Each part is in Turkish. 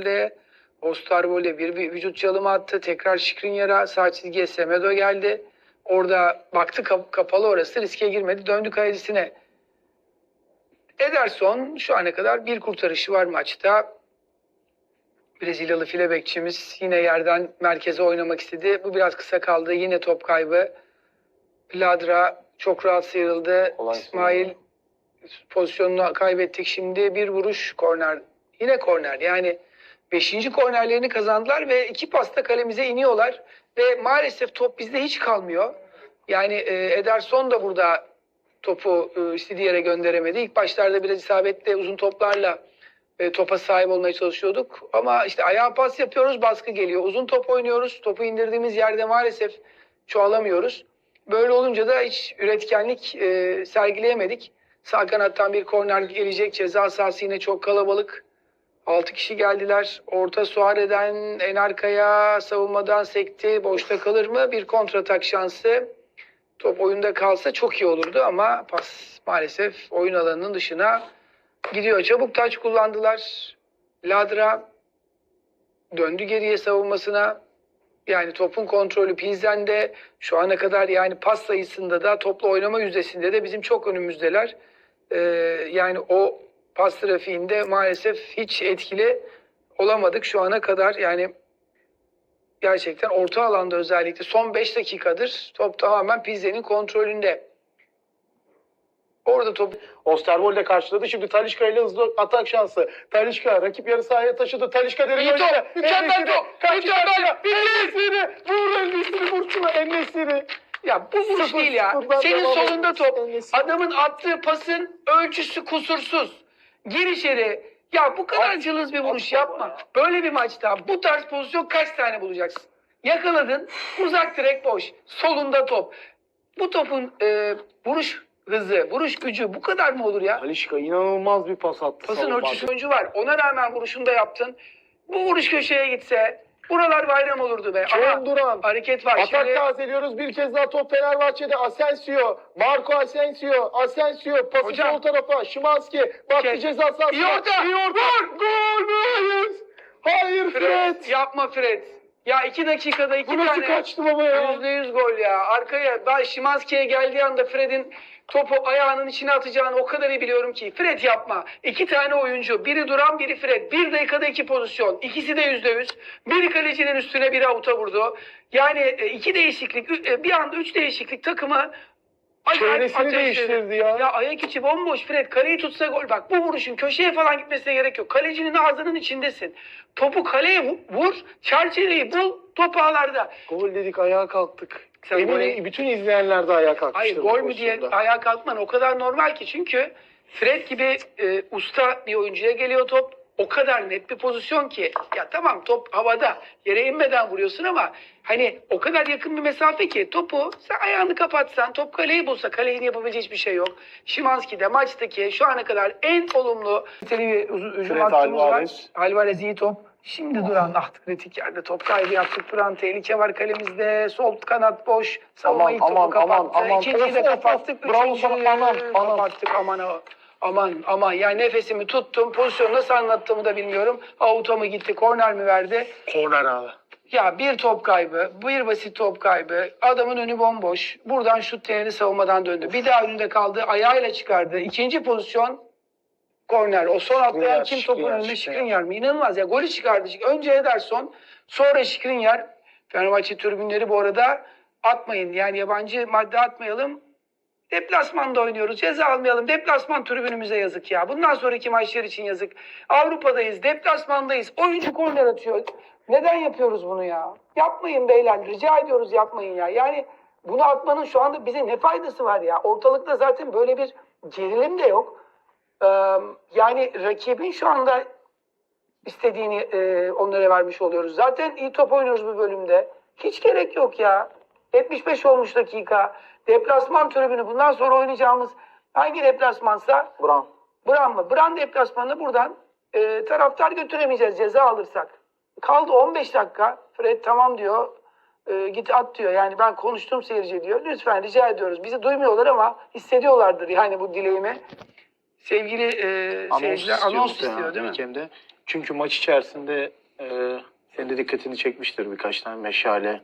Osterwolde. Osterwolde bir, bir vücut çalımı attı. Tekrar Skriniar'a sağ çizgiye Semedo geldi. Orada baktı kap- kapalı orası riske girmedi. Döndü kalecisine. Ederson şu ana kadar bir kurtarışı var maçta. Brezilyalı file bekçimiz yine yerden merkeze oynamak istedi. Bu biraz kısa kaldı. Yine top kaybı. Ladra çok rahat sıyrıldı. Kolay İsmail pozisyonunu kaybettik. Şimdi bir vuruş korner. Yine korner. Yani beşinci kornerlerini kazandılar ve iki pasta kalemize iniyorlar. Ve maalesef top bizde hiç kalmıyor. Yani e, Ederson da burada topu e, istediği yere gönderemedi. İlk başlarda biraz isabetli uzun toplarla e, topa sahip olmaya çalışıyorduk. Ama işte ayağa pas yapıyoruz, baskı geliyor. Uzun top oynuyoruz. Topu indirdiğimiz yerde maalesef çoğalamıyoruz. Böyle olunca da hiç üretkenlik e, sergileyemedik. Sağ kanattan bir korner gelecek. Ceza sahası yine çok kalabalık. 6 kişi geldiler. Orta Suare'den en arkaya savunmadan sekti. Boşta kalır mı? Bir kontratak şansı. Top oyunda kalsa çok iyi olurdu ama pas maalesef oyun alanının dışına gidiyor. Çabuk taç kullandılar. Ladra döndü geriye savunmasına. Yani topun kontrolü Pilsen'de şu ana kadar yani pas sayısında da topla oynama yüzdesinde de bizim çok önümüzdeler. Ee, yani o pas trafiğinde maalesef hiç etkili olamadık şu ana kadar. Yani gerçekten orta alanda özellikle son 5 dakikadır top tamamen Pilsen'in kontrolünde. Orada top Osterwolde karşıladı. Şimdi Talişka ile hızlı atak şansı. Talişka rakip yarı sahaya taşıdı. Talişka derin İyi top. Mükemmel top. Mükemmel. En-Nesyri. Vur En-Nesyri. Vur şuna En-Nesyri. ya bu vuruş değil ya. Senin solunda top. Adamın attığı pasın ölçüsü kusursuz. Gir içeri. Ya bu kadar At- cılız bir vuruş yapma. ya. Böyle bir maçta bu tarz pozisyon kaç tane bulacaksın? Yakaladın. Uzak direk boş. Solunda top. Bu topun e, vuruş hızı, vuruş gücü bu kadar mı olur ya? Talişka inanılmaz bir pas attı. Pasın ölçüsü oyuncu var. Ona rağmen vuruşunu da yaptın. Bu vuruş köşeye gitse buralar bayram olurdu be. John Ama Duran. hareket var. Atak Şimdi tazeliyoruz. Bir kez daha top Fenerbahçe'de. Asensio. Marco Asensio. Asensio. Pası Hocam. sol tarafa. Şimanski. Baktı Şey, ceza sahasına. iyi orta. İyi orta. Gol mü? Hayır. Hayır Fred, Fred. yapma Fred. Ya iki dakikada iki Bu nasıl tane. kaçtı baba ya? Yüzde yüz gol ya. Arkaya ben Şimanski'ye geldiği anda Fred'in topu ayağının içine atacağını o kadar iyi biliyorum ki. Fred yapma. İki tane oyuncu. Biri duran biri Fred. Bir dakikada iki pozisyon. İkisi de yüzde yüz. Biri kalecinin üstüne biri avuta vurdu. Yani e, iki değişiklik. e, Bir anda üç değişiklik takımı Çevresini değiştirdi ya. Ya ayak içi bomboş Fred. Kaleyi tutsa gol. Bak bu vuruşun köşeye falan gitmesine gerek yok. Kalecinin ağzının içindesin. Topu kaleye vu- vur. Çerçeveyi bul. Top ağlarda. Gol dedik ayağa kalktık. Sen Eminim gole- bütün izleyenler de ayağa kalkmıştır. Hayır gol mü diye ayağa kalkman o kadar normal ki çünkü Fred gibi e, usta bir oyuncuya geliyor top. O kadar net bir pozisyon ki ya tamam top havada yere inmeden vuruyorsun ama hani o kadar yakın bir mesafe ki topu sen ayağını kapatsan top kaleyi bulsa kalenin yapabileceği hiçbir şey yok. Şimanski de maçtaki şu ana kadar en olumlu niteli bir uz- hücum hattımız var. Alvarez iyi top. Şimdi Duran ah kritik yerde top kaybı yaptık. Duran tehlike var kalemizde. Sol kanat boş. Savunma Aman, topu aman, kapattı. aman, aman. İkinciyi de kapattık. Bravo sana, aman, aman. kapattık. Aman o- Aman aman yani nefesimi tuttum. Pozisyonu nasıl anlattığımı da bilmiyorum. Avuta mı gitti, korner mi verdi? Korner abi. Ya bir top kaybı, bir basit top kaybı. Adamın önü bomboş. Buradan şut denedi savunmadan döndü. Bir daha önünde kaldı. Ayağıyla çıkardı. İkinci pozisyon korner. O son atlayan kim topun? Skriniar. Skriniar mı? İnanılmaz ya. Golü çıkardı. Önce Ederson, sonra Skriniar. Fenerbahçe tribünleri bu arada atmayın. Yani yabancı madde atmayalım. Deplasmanda oynuyoruz. Ceza almayalım. Deplasman tribünümüze yazık ya. Bundan sonraki maçlar için yazık. Avrupa'dayız. Deplasmandayız. Oyuncu korner atıyor. Neden yapıyoruz bunu ya? Yapmayın beyler. Rica ediyoruz yapmayın ya. Yani bunu atmanın şu anda bize ne faydası var ya? Ortalıkta zaten böyle bir gerilim de yok. Yani rakibin şu anda istediğini e, onlara vermiş oluyoruz. Zaten iyi top oynuyoruz bu bölümde. Hiç gerek yok ya. 75 olmuş dakika. Deplasman tribünü bundan sonra oynayacağımız hangi deplasmansa Brown. Bran mı? Bran deplasmanını buradan e, taraftar götüremeyeceğiz ceza alırsak. Kaldı 15 dakika. Fred tamam diyor. E, git at diyor. Yani ben konuştum seyirci diyor. Lütfen rica ediyoruz. Bizi duymuyorlar ama hissediyorlardır yani bu dileğimi. Sevgili e, seyirciler anons istiyordu istiyor değil mi? Hakemde. Çünkü maç içerisinde e, senin de dikkatini çekmiştir birkaç tane meşale.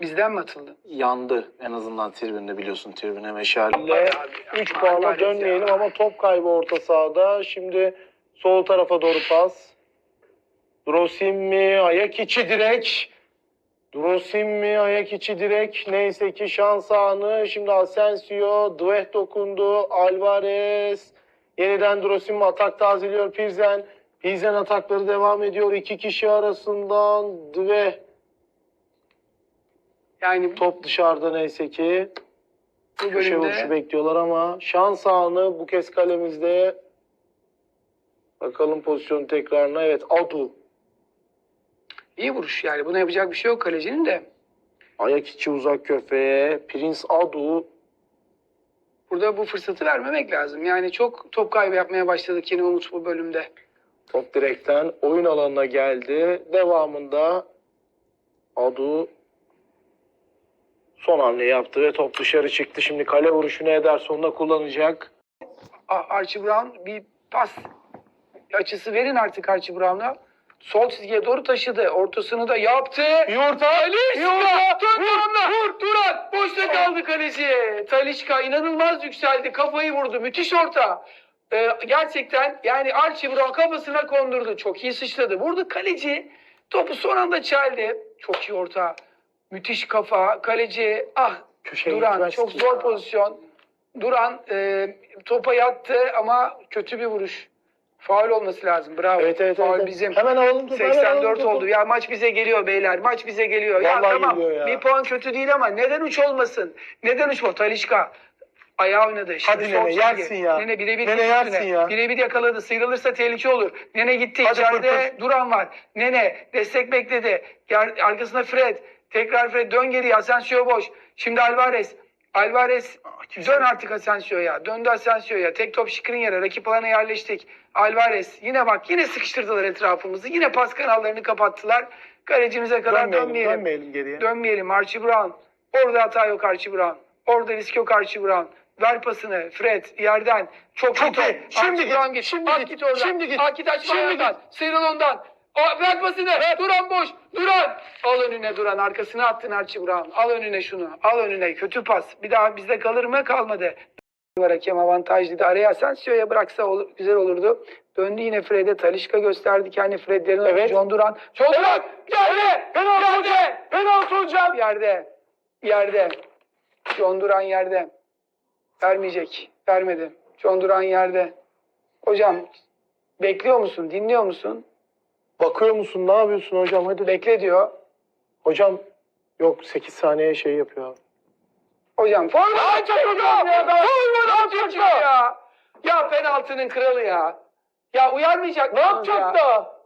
Bizden mi atıldı? Yandı en azından tribünde biliyorsun tribüne meşale. Abi ya, 3 aman puana maalesef dönmeyelim ama top kaybı orta sahada. Şimdi sol tarafa doğru pas. Drosim ayak içi direk. Drosim ayak içi direk. Neyse ki şans anı. Şimdi Asensio, Dweh dokundu. Alvarez. Yeniden Drosim atak tazeliyor Pirzen. Pirzen atakları devam ediyor. İki kişi arasından Dweh. Yani Top dışarıda neyse ki. bu Köşe vuruşu bölümde bekliyorlar ama şans anı bu kez kalemizde. Bakalım pozisyon tekrarına. Evet Adu. iyi vuruş yani. Buna yapacak bir şey yok kalecinin de. Ayak içi uzak köfeye. Prince Adu. Burada bu fırsatı vermemek lazım. Yani çok top kaybı yapmaya başladık yine Umut bu bölümde. Top direkten oyun alanına geldi. Devamında Adu son hamle yaptı ve top dışarı çıktı. Şimdi kale vuruşunu Ederson'da kullanacak. A- Archie Brown bir pas açısı verin artık Archie Brown'a. Sol çizgiye doğru taşıdı. Ortasını da yaptı. Yurta! Talişka! Dön Duran'la! Vur! Duran! Boşta kaldı kaleci. Talişka inanılmaz yükseldi. Kafayı vurdu. Müthiş orta. Ee, gerçekten yani Archie Brown kafasına kondurdu. Çok iyi sıçradı. Vurdu kaleci. Topu son anda çeldi. Çok iyi orta. Müthiş kafa. Kaleci ah Köşeye Duran çok zor ya. pozisyon. Duran e, topa yattı ama kötü bir vuruş. Faul olması lazım. Bravo. Evet evet Faul evet. bizim. Hemen alalım topu. hemen alalım 84 topu. oldu. Ya maç bize geliyor beyler. Maç bize geliyor. ya Vallahi tamam. geliyor ya. Bir puan kötü değil ama neden 3 olmasın? Neden 3 mu? Talişka ayağı oynadı. Şimdi Hadi Nene, çizgi. yersin ya. Nene birebir Nene, yersin üstüne. ya. Birebir yakaladı. Sıyrılırsa tehlike olur. Nene gitti. Hadi İçeride pır Duran var. Nene destek bekledi. Yar- arkasında Fred. Tekrar Fred dön geriye. Asensio boş. Şimdi Alvarez. Alvarez dön artık Asensio'ya. Döndü Asensio'ya. Tek top yere Rakip alana yerleştik. Alvarez yine bak yine sıkıştırdılar etrafımızı. Yine pas kanallarını kapattılar. Kalecimize kadar Dönmeyelim, dönmeyelim. dönmeyelim geriye. Dönmeyelim Archie Brown. Orada hata yok Archie Brown. Orada risk yok Archie Brown. Ver pasını Fred yerden. Çok, Çok iyi top. Şimdi Archie git, Brown git. şimdi git, oradan. şimdi git, At git açma şimdi ayağından. Sıyrıl ondan. O, ver pasını. Duran boş. Duran. Al önüne Duran. Arkasına attın Archie Brown. Al önüne şunu. Al önüne. Kötü pas. Bir daha bizde kalır mı? Kalmadı. var hakem avantajlıydı. Araya Asensio'ya bıraksa olur, güzel olurdu. Döndü yine Fred'e. Talişka gösterdi kendi Fred'lerini. Evet. John Duran. John Duran. Yerde. Penaltı hocam. Penaltı hocam. Yerde. Yerde. John Duran yerde. Vermeyecek. Vermedi. John Duran yerde. Hocam bekliyor musun? Dinliyor musun? Bakıyor musun? Ne yapıyorsun hocam? Hadi. Bekle diyor. Hocam yok 8 saniye şey yapıyor. Hocam forma Ne yapacak hocam? ya. Ya. penaltının kralı ya. Ya uyarmayacak Ne yapacak ya? da?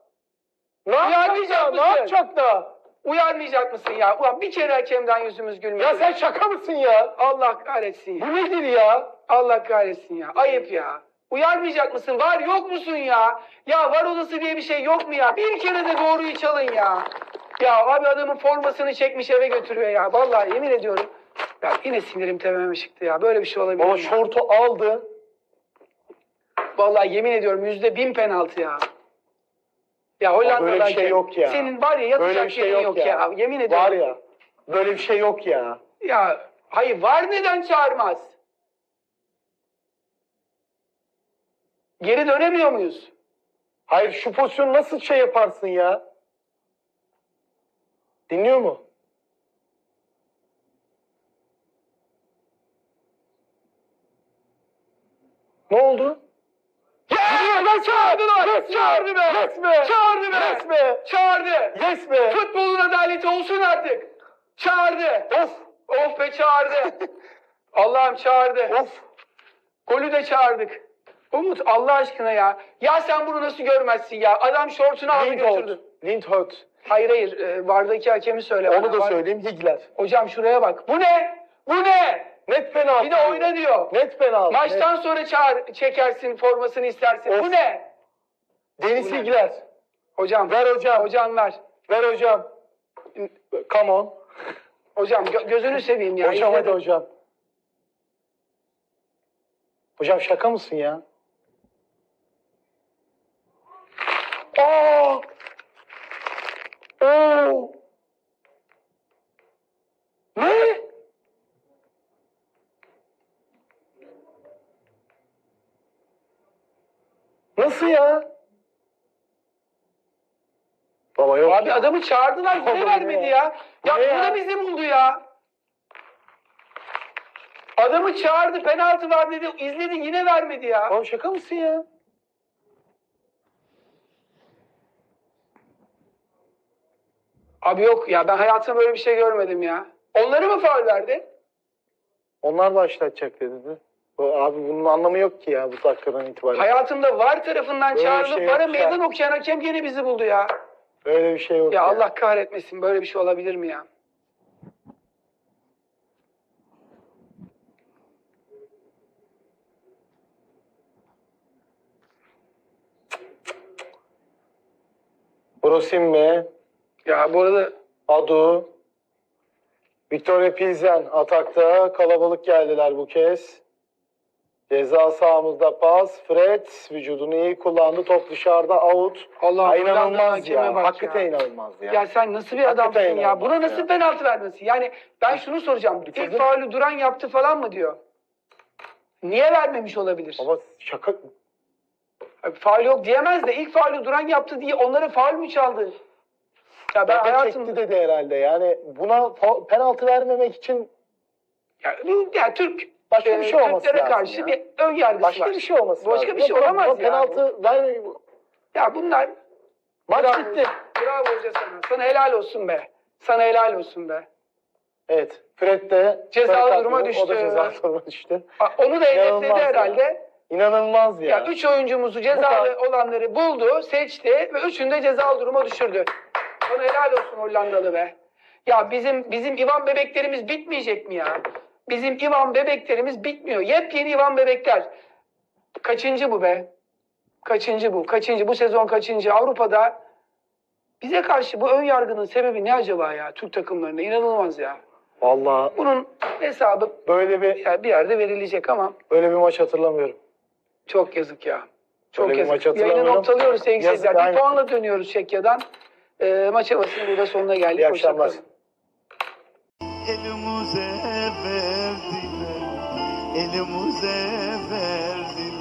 Ne yapacak? Ne yapacak da? Uyarmayacak mısın ya? Ulan bir kere hakemden yüzümüz gülmedi. Ya sen şaka mısın ya? Allah kahretsin ya. Bu nedir ya? Allah kahretsin ya. Ayıp ya. Uyarmayacak mısın? Var yok musun ya? Ya var olası diye bir şey yok mu ya? Bir kere de doğruyu çalın ya. Ya abi adamın formasını çekmiş eve götürüyor ya. Vallahi yemin ediyorum. Ya yine sinirim tepeme çıktı ya. Böyle bir şey olabilir Baba mi? şortu aldı. Vallahi yemin ediyorum yüzde bin penaltı ya. Ya Hollanda'da böyle bir şey yok ya. Senin var ya yatacak Böyle bir şey yerin yok yok, ya. ya. Yemin ediyorum. Var ya. Böyle bir şey yok ya. Ya hayır var neden çağırmaz? Geri dönemiyor muyuz? Hayır şu pozisyonu nasıl şey yaparsın ya? Dinliyor mu? Ne oldu? Yes çağırdılar. Yes be! Çağırdı be. Yes be! Çağırdı be. Yes be! Çağırdı. Yes be! Futbolun adaleti olsun artık. Çağırdı. Of! Of be çağırdı. Allah'ım çağırdı. Of! Golü de çağırdık. Umut Allah aşkına ya. Ya sen bunu nasıl görmezsin ya? Adam şortunu aldı götürdü. Lindholt. Hayır hayır. E, vardaki hakemi söyle. Onu bana. da Var- söyleyeyim. Higler. Hocam şuraya bak. Bu ne? Bu ne? Net penaltı. Bir de oyna diyor. Net penaltı. Maçtan sonra çağır, çekersin formasını istersin. Of. Bu ne? Net. Deniz? Higler. Hocam Ver hocam. Hocam ver. Ver hocam. Come on. Hocam gö- gözünü seveyim ya. hocam hadi İzledim. hocam. Hocam şaka mısın ya? Aa! Oo! Ne? Nasıl ya? Baba yok Abi ya. adamı çağırdılar yine vermedi ya. ya. Ya Ne bu ya? da bizi buldu ya. Adamı çağırdı penaltı var dedi izledi yine vermedi ya. Oğlum şaka mısın ya? Abi yok ya ben hayatımda böyle bir şey görmedim ya. Onları mı faul verdi? Onlar başlatacak dedi. Bu- Abi bunun anlamı yok ki ya bu dakikadan itibaren. Hayatımda VAR tarafından Böyle bir çağrılıp şey VAR'a yok ya. meydan okuyan hakem gene bizi buldu ya. Öyle bir şey yok Ya ya. Allah kahretmesin böyle bir şey olabilir mi ya? Brosimbe, Ya bu arada Adu, Victoria Pilsen atakta kalabalık geldiler bu kez. Ceza sahamızda pas. Fred vücudunu iyi kullandı. Top dışarıda out. Allah inanılmaz ya. bak Hakikaten ya. inanılmaz ya. Ya sen nasıl bir Hakikaten adamsın ya? Buna nasıl ya. penaltı vermesi? Yani ben şunu soracağım. İlk Bitirdin. faulü duran yaptı falan mı diyor? Niye vermemiş olabilir? Ama şaka Faul yok diyemez de ilk faulü duran yaptı diye onlara faul mü çaldı? Ya ben Şaka hayatım... çekti dedi herhalde. Yani buna penaltı vermemek için Ya, ya Türk Başka bir şey e, olması Türklere lazım karşı ya. bir ön yargısı başka var. bir şey olması Başka lazım. bir şey olamaz ya. Penaltı verme. Ya bunlar Maç Bravo. bitti. bravo hoca sana. Sana helal olsun be. Sana helal olsun be. Evet. Fred de Cezalı duruma gördü. O da düştü. cezalı duruma düştü. Onu da hedefledi ya. herhalde. İnanılmaz ya. Ya üç oyuncumuzu cezalı olanları buldu, seçti ve üçünü de cezalı duruma düşürdü. Sana helal olsun Hollandalı be. Ya bizim bizim Ivan bebeklerimiz bitmeyecek mi ya? Bizim Ivan bebeklerimiz bitmiyor. Yepyeni Ivan bebekler. Kaçıncı bu be? Kaçıncı bu? Kaçıncı? Bu sezon kaçıncı? Avrupa'da bize karşı bu ön yargının sebebi ne acaba ya? Türk takımlarında inanılmaz ya. Vallahi Bunun hesabı böyle bir ya bir yerde verilecek ama böyle bir maç hatırlamıyorum. Çok yazık ya. Çok Öyle bir yazık. maç hatırlamıyorum. Yayını noktalıyoruz sevgili Yazık, seyirciler. Bir aynen. puanla dönüyoruz Çekya'dan. Ee, maç havasının burada sonuna geldik. İyi akşamlar. Elimize verdiler, elimize verdiler.